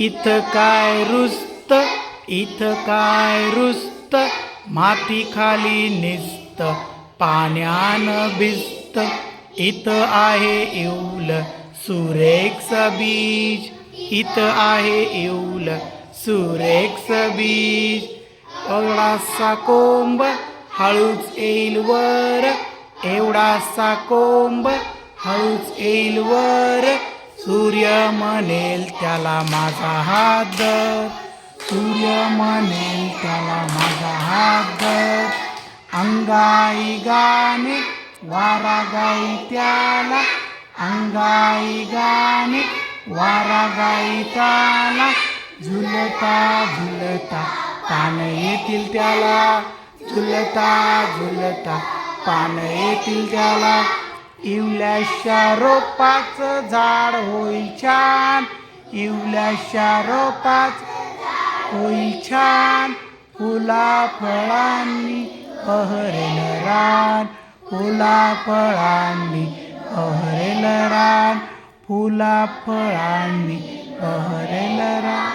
इथं काय रुस्त इथं काय रुस्त? माती खाली निस्त पाण्यानं भिस्त. इथं आहे येऊल सुरेख बीज. इथं आहे येऊल सुरेख बीज. एवढासा कोंब हळूच येईल वर. एवढासा कोंब हळूच येईल वर. सूर्य म्हणेल त्याला माझा हात धर. सूर्य म्हणेल त्याला माझा हात धर. अंगाई गाणे वारा गाई त्याला. अंगाई गाणे वारा गाई त्याला. झुलता झुलता पान येतील त्याला. झुलता झुलता पान येतील त्याला. इवल्याशा रोपाचं झाड होईल छान. इवल्याशा रोपाचं होईल छान. फुला फळांनी बहरेल रान. फुला फळांनी बहरेल रान. फुला फळांनी बहरेल रान.